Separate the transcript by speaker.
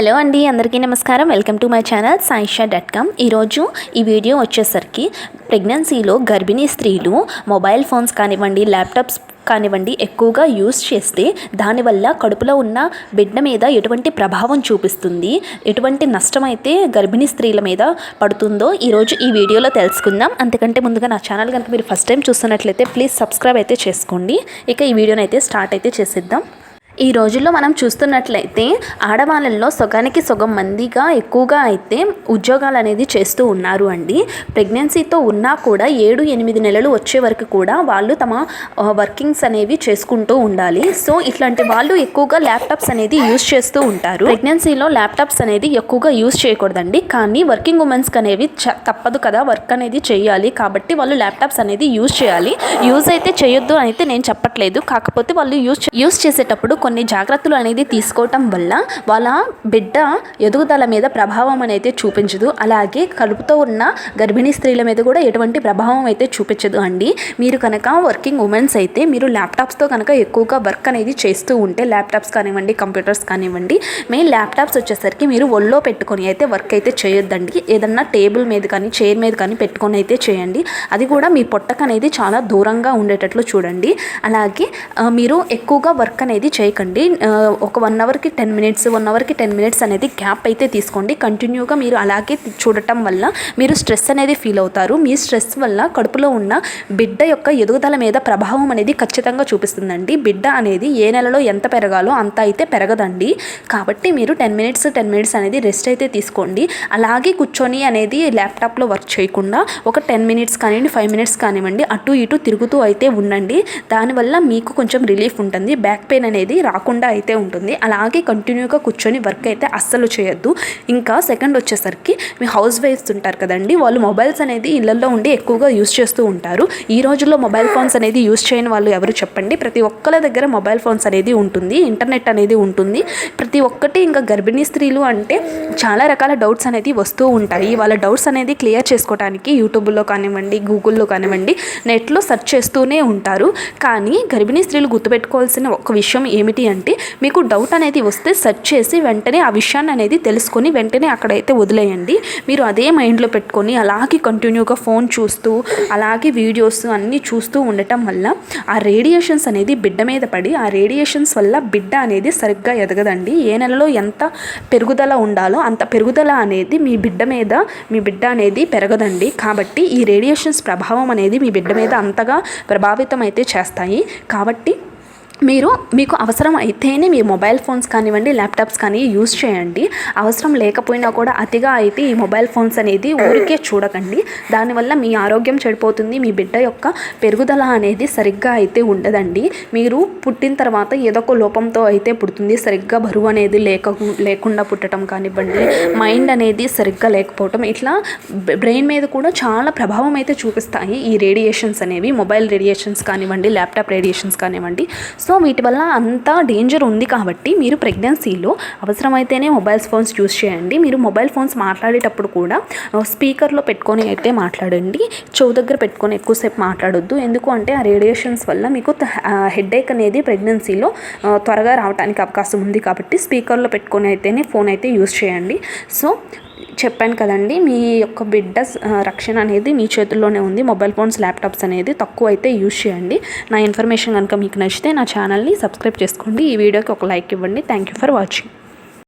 Speaker 1: Hello అండి అందరికీ నమస్కారం. Welcome to my channel Saisha dot com. ఈరోజు ఈ వీడియో వచ్చేసరికి ప్రెగ్నెన్సీలో గర్భిణీ స్త్రీలు మొబైల్ ఫోన్స్ కానివ్వండి ల్యాప్టాప్స్ కానివ్వండి ఎక్కువగా యూస్ చేస్తే దానివల్ల కడుపులో ఉన్న బిడ్డ మీద ఎటువంటి ప్రభావం చూపిస్తుంది ఎటువంటి నష్టం అయితే గర్భిణీ స్త్రీల మీద పడుతుందో ఈరోజు ఈ వీడియోలో తెలుసుకుందాం. అంతకంటే ముందుగా నా ఛానల్ కనుక మీరు ఫస్ట్ టైం చూస్తున్నట్లయితే ప్లీజ్ సబ్స్క్రైబ్ అయితే చేసుకోండి. ఇక ఈ వీడియోని అయితే స్టార్ట్ అయితే చేసేద్దాం. ఈ రోజుల్లో మనం చూస్తున్నట్లయితే ఆడవాళ్ళల్లో సగానికి సగం మందిగా ఎక్కువగా అయితే ఉద్యోగాలు అనేది చేస్తూ ఉన్నారు అండి. ప్రెగ్నెన్సీతో ఉన్నా కూడా ఏడు ఎనిమిది నెలలు వచ్చే వరకు కూడా వాళ్ళు తమ వర్కింగ్స్ అనేవి చేసుకుంటూ ఉండాలి. సో ఇట్లాంటి వాళ్ళు ఎక్కువగా ల్యాప్టాప్స్ అనేది యూస్ చేస్తూ ఉంటారు. ప్రెగ్నెన్సీలో ల్యాప్టాప్స్ అనేది ఎక్కువగా యూస్ చేయకూడదండి. కానీ వర్కింగ్ ఉమెన్స్కి అనేవి చ- తప్పదు కదా. వర్క్ అనేది చేయాలి. కాబట్టి వాళ్ళు ల్యాప్టాప్స్ అనేది యూస్ చేయాలి. యూజ్ అయితే చేయొద్దు అని అయితే నేను చెప్పట్లేదు. కాకపోతే వాళ్ళు యూస్ యూస్ చేసేటప్పుడు కొన్ని కొన్ని జాగ్రత్తలు అనేది తీసుకోవటం వల్ల వాళ్ళ బిడ్డ ఎదుగుదల మీద ప్రభావం అనేది చూపించదు. అలాగే కడుపుతో ఉన్న గర్భిణీ స్త్రీల మీద కూడా ఎటువంటి ప్రభావం అయితే చూపించదు అండి. మీరు కనుక వర్కింగ్ ఉమెన్స్ అయితే మీరు ల్యాప్టాప్స్తో కనుక ఎక్కువగా వర్క్ అనేది చేస్తూ ఉంటే ల్యాప్టాప్స్ కానివ్వండి కంప్యూటర్స్ కానివ్వండి మెయిన్ ల్యాప్టాప్స్ వచ్చేసరికి మీరు ఒళ్ళో పెట్టుకొని అయితే వర్క్ అయితే చేయొద్దండి. ఏదన్నా టేబుల్ మీద కానీ చైర్ మీద కానీ పెట్టుకొని అయితే చేయండి. అది కూడా మీ పొట్టకనేది చాలా దూరంగా ఉండేటట్లు చూడండి. అలాగే మీరు ఎక్కువగా వర్క్ అనేది చేయక తీసుకోకండి ఒక వన్ అవర్కి టెన్ మినిట్స్ వన్ అవర్కి టెన్ మినిట్స్ అనేది గ్యాప్ అయితే తీసుకోండి. కంటిన్యూగా మీరు అలాగే చూడటం వల్ల మీరు స్ట్రెస్ అనేది ఫీల్ అవుతారు. మీ స్ట్రెస్ వల్ల కడుపులో ఉన్న బిడ్డ యొక్క ఎదుగుదల మీద ప్రభావం అనేది ఖచ్చితంగా చూపిస్తుందండి. బిడ్డ అనేది ఏ నెలలో ఎంత పెరగాలో అంత అయితే పెరగదండి. కాబట్టి మీరు టెన్ మినిట్స్ టెన్ మినిట్స్ అనేది రెస్ట్ అయితే తీసుకోండి. అలాగే కూర్చొని అనేది ల్యాప్టాప్లో వర్క్ చేయకుండా ఒక టెన్ మినిట్స్ కానివ్వండి ఫైవ్ మినిట్స్ కానివ్వండి అటు ఇటు తిరుగుతూ అయితే ఉండండి. దానివల్ల మీకు కొంచెం రిలీఫ్ ఉంటుంది. బ్యాక్ పెయిన్ అనేది రాకుండా అయితే ఉంటుంది. అలాగే కంటిన్యూగా కూర్చొని వర్క్ అయితే అస్సలు చేయొద్దు. ఇంకా సెకండ్ వచ్చేసరికి మీ హౌస్ వైఫ్స్ ఉంటారు కదండి వాళ్ళు మొబైల్స్ అనేది ఇళ్ళలో ఉండి ఎక్కువగా యూస్ చేస్తూ ఉంటారు. ఈ రోజుల్లో మొబైల్ ఫోన్స్ అనేది యూస్ చేయని వాళ్ళు ఎవరు చెప్పండి. ప్రతి ఒక్కరి దగ్గర మొబైల్ ఫోన్స్ అనేది ఉంటుంది ఇంటర్నెట్ అనేది ఉంటుంది. ప్రతి ఒక్కటి ఇంకా గర్భిణీ స్త్రీలు అంటే చాలా రకాల డౌట్స్ అనేది వస్తూ ఉంటాయి. వాళ్ళ డౌట్స్ అనేది క్లియర్ చేసుకోవడానికి యూట్యూబ్లో కానివ్వండి గూగుల్లో కానివ్వండి నెట్లో సెర్చ్ చేస్తూనే ఉంటారు. కానీ గర్భిణీ స్త్రీలు గుర్తుపెట్టుకోవాల్సిన ఒక విషయం ఏమిటి అంటే మీకు డౌట్ అనేది వస్తే సెర్చ్ చేసి వెంటనే ఆ విషయాన్ని అనేది తెలుసుకొని వెంటనే అక్కడైతే వదిలేయండి. మీరు అదే మైండ్లో పెట్టుకొని అలాగే కంటిన్యూగా ఫోన్ చూస్తూ అలాగే వీడియోస్ అన్నీ చూస్తూ ఉండటం వల్ల ఆ రేడియేషన్స్ అనేది బిడ్డ మీద పడి ఆ రేడియేషన్స్ వల్ల బిడ్డ అనేది సరిగ్గా ఎదగదండి. ఏ నెలలో ఎంత పెరుగుదల ఉండాలో అంత పెరుగుదల అనేది మీ బిడ్డ మీద మీ బిడ్డ అనేది పెరగదండి. కాబట్టి ఈ రేడియేషన్స్ ప్రభావం అనేది మీ బిడ్డ మీద అంతగా ప్రభావితం అయితే చేస్తాయి. కాబట్టి మీరు మీకు అవసరం అయితేనే మీ మొబైల్ ఫోన్స్ కానివ్వండి ల్యాప్టాప్స్ కానీ యూస్ చేయండి. అవసరం లేకపోయినా కూడా అతిగా అయితే ఈ మొబైల్ ఫోన్స్ అనేది ఊరికే చూడకండి. దానివల్ల మీ ఆరోగ్యం చెడిపోతుంది మీ బిడ్డ యొక్క పెరుగుదల అనేది సరిగ్గా అయితే ఉండదండి. మీరు పుట్టిన తర్వాత ఏదో ఒక లోపంతో అయితే పుడుతుంది. సరిగ్గా బరువు అనేది లేక లేకుండా పుట్టడం కానివ్వండి మైండ్ అనేది సరిగ్గా లేకపోవటం ఇట్లా బ్రెయిన్ మీద కూడా చాలా ప్రభావం అయితే చూపిస్తాయి ఈ రేడియేషన్స్ అనేవి. మొబైల్ రేడియేషన్స్ కానివ్వండి ల్యాప్టాప్ రేడియేషన్స్ కానివ్వండి. సో వీటి వల్ల అంత డేంజర్ ఉంది కాబట్టి మీరు ప్రెగ్నెన్సీలో అవసరమైతేనే మొబైల్ ఫోన్స్ యూస్ చేయండి. మీరు మొబైల్ ఫోన్స్ మాట్లాడేటప్పుడు కూడా స్పీకర్లో పెట్టుకొని అయితే మాట్లాడండి. చెవు దగ్గర పెట్టుకొని ఎక్కువసేపు మాట్లాడొద్దు. ఎందుకు అంటే ఆ రేడియేషన్స్ వల్ల మీకు హెడేక్ అనేది ప్రెగ్నెన్సీలో త్వరగా రావడానికి అవకాశం ఉంది కాబట్టి స్పీకర్లో పెట్టుకొని అయితేనే ఫోన్ అయితే యూస్ చేయండి. సో చెప్పాను కదండి మీ యొక్క బిడ్డ రక్షణ అనేది మీ చేతుల్లోనే ఉంది. మొబైల్ ఫోన్స్ ల్యాప్టాప్స్ అనేది తక్కువ అయితే యూస్ చేయండి. నా ఇన్ఫర్మేషన్ కనుక మీకు నచ్చితే నా ఛానల్ని సబ్స్క్రైబ్ చేసుకోండి. ఈ వీడియోకి ఒక లైక్ ఇవ్వండి. Thank you for watching.